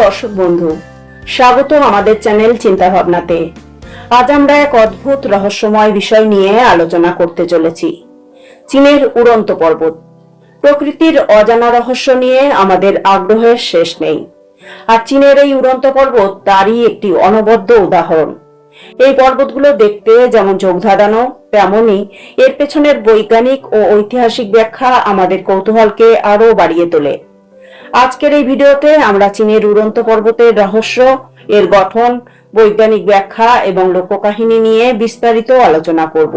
দর্শক বন্ধু স্বাগত আমাদের চ্যানেল চিন্তা ভাবনাতে আজ আমরা এক অদ্ভুত রহস্যময় বিষয় নিয়ে আলোচনা করতে চলেছি, চীনের উড়ন্ত পর্বত। প্রকৃতির অজানা রহস্য নিয়ে আমাদের আগ্রহের শেষ নেই, আর চীনের এই উড়ন্ত পর্বত তারই একটি অনবদ্য উদাহরণ। এই পর্বতগুলো দেখতে যেমন চোখ ধাঁধানো তেমনই এর পেছনের বৈজ্ঞানিক ও ঐতিহাসিক ব্যাখ্যা আমাদের কৌতূহলকে আরও বাড়িয়ে তোলে। আজকের এই ভিডিওতে আমরা চীনের উড়ন্ত পর্বতের রহস্য, এর গঠন, বৈজ্ঞানিক ব্যাখ্যা এবং লোককাহিনী নিয়ে বিস্তারিত আলোচনা করব।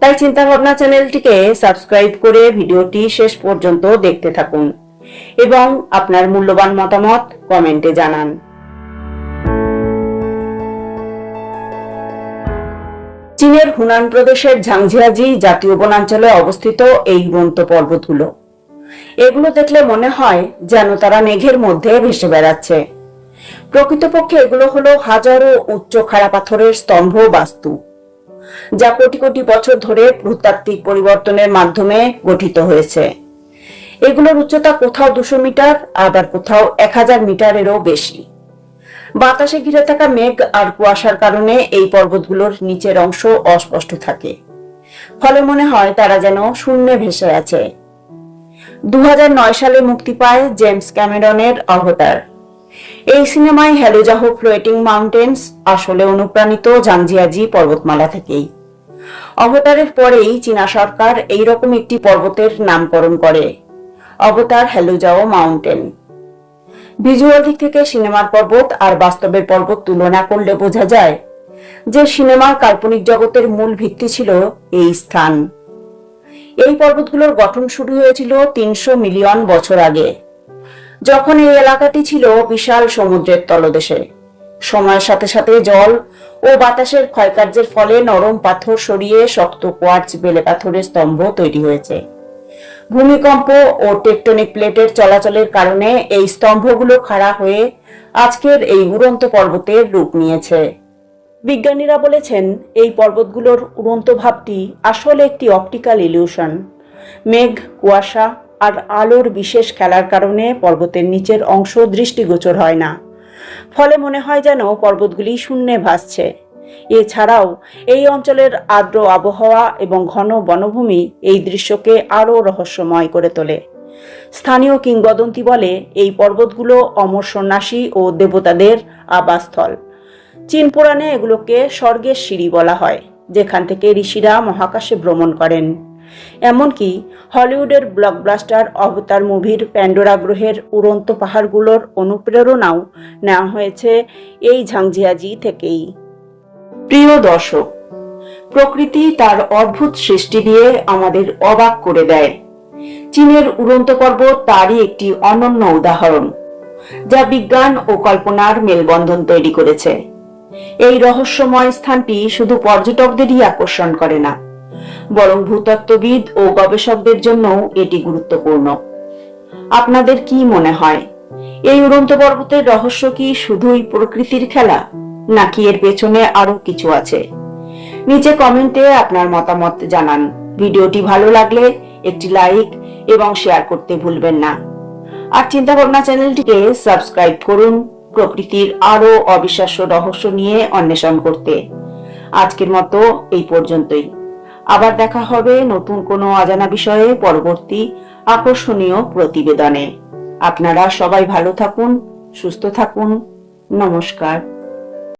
তাই চিন্তা ভাবনা চ্যানেলটিকে সাবস্ক্রাইব করে ভিডিওটি শেষ পর্যন্ত দেখতে থাকুন এবং আপনার মূল্যবান মতামত কমেন্টে জানান। চীনের হুনান প্রদেশের ঝাংঝিয়াজি জাতীয় বনাঞ্চলে অবস্থিত এই উড়ন্ত পর্বতগুলো। এগুলো দেখলে মনে হয় যেন তারা মেঘের মধ্যে ভেসে বেড়াচ্ছে। প্রকৃতপক্ষে এগুলো হলো হাজারো উচ্চ খাড়া পাথরের স্তম্ভ বাস্তু, যা কোটি কোটি বছর ধরে ভূতাত্ত্বিক পরিবর্তনের মাধ্যমে গঠিত হয়েছে। এগুলোর উচ্চতা কোথাও দুশো মিটার, আবার কোথাও এক হাজার মিটারেরও বেশি। বাতাসে ঘিরে থাকা মেঘ আর কুয়াশার কারণে এই পর্বতগুলোর নিচের অংশ অস্পষ্ট থাকে। ফলে মনে হয় তারা যেন শূন্যে ভেসে আছে। দু হাজার নয় সালে মুক্তি পায় জেমস ক্যামেরনের অবতার। এই সিনেমায় হ্যালোজাহ ফ্লোয়েটিং মাউন্টেন্স আসলে অনুপ্রাণিত জাংজিয়াজি পর্বতমালা থেকেই। অবতারের পরেই চীনা সরকার এই রকম একটি পর্বতের নামকরণ করে, অবতার হ্যালোজাও মাউন্টেন। ভিজুয়াল দিক থেকে সিনেমার পর্বত আর বাস্তবের পর্বত তুলনা করলে বোঝা যায় যে সিনেমার কাল্পনিক জগতের মূল ভিত্তি ছিল এই স্থান। এই পর্বতগুলোর গঠন শুরু হয়েছিল তিনশো মিলিয়ন বছর আগে। যখন এই এলাকাটি ছিল বিশাল সমুদ্রের তলদেশে, সময়ের সাথে সাথে জল ও বাতাসের ক্ষয়কার্যের ফলে নরম পাথর সরিয়ে শক্ত কোয়ার্চ বেলে পাথরের স্তম্ভ তৈরি হয়েছে। ভূমিকম্প ও টেকটনিক প্লেটের চলাচলের কারণে এই স্তম্ভগুলো খাড়া হয়ে আজকের এই উড়ন্ত পর্বতের রূপ নিয়েছে। বিজ্ঞানীরা বলেছেন, এই পর্বতগুলোর উড়ন্ত ভাবটি আসলে একটি অপটিক্যাল ইলিউশন। মেঘ, কুয়াশা আর আলোর বিশেষ খেলার কারণে পর্বতের নিচের অংশ দৃষ্টিগোচর হয় না। ফলে মনে হয় যেন পর্বতগুলি শূন্যে ভাসছে। এছাড়াও, এই অঞ্চলের আর্দ্র আবহাওয়া এবং ঘন বনভূমি এই দৃশ্যকে আরও রহস্যময় করে তোলে। স্থানীয় কিংবদন্তি বলে, এই পর্বতগুলো অমর সন্ন্যাসী ও দেবতাদের আবাসস্থল। চীন পুরাণে এগুলোকে স্বর্গের সিঁড়ি বলা হয়, যেখান থেকে ঋষিরা মহাকাশে ভ্রমণ করেন। এমনকি হলিউডের ব্লকবাস্টার অবতার মুভির প্যান্ডোরা গ্রহের উড়ন্ত পাহাড়গুলোর অনুপ্রেরণাও নেওয়া হয়েছে এই ঝাংঝিয়াজি থেকেই। প্রিয় দর্শক, প্রকৃতি তার অদ্ভুত সৃষ্টি দিয়ে আমাদের অবাক করে দেয়। চীনের উড়ন্ত পর্বত তারই একটি অনন্য উদাহরণ, যা বিজ্ঞান ও কল্পনার মেলবন্ধন তৈরি করেছে। এই রহস্যময় স্থানটি শুধু পর্যটকদেরই আকর্ষণ করে না, বরং ভূতত্ত্ববিদ ও গবেষকদের জন্যও এটি গুরুত্বপূর্ণ। আপনাদের কি মনে হয়, এই উড়ন্ত পর্বতের রহস্য কি শুধুই প্রকৃতির খেলা, নাকি এর পেছনে আরও কিছু আছে? নিচে কমেন্টে আপনার মতামত জানান। ভিডিওটি ভালো লাগলে একটি লাইক এবং শেয়ার করতে ভুলবেন না। আর চিন্তা ভাবনা চ্যানেলটিকে সাবস্ক্রাইব করুন। প্রকৃতির আরও অবিশ্বাস্য রহস্য নিয়ে অন্বেষণ করতে। আজকের মতো এই পর্যন্তই। আবার দেখা হবে নতুন কোনো অজানা বিষয়ে পরবর্তী আকর্ষণীয় প্রতিবেদনে। আপনারা সবাই ভালো থাকুন, সুস্থ থাকুন। নমস্কার।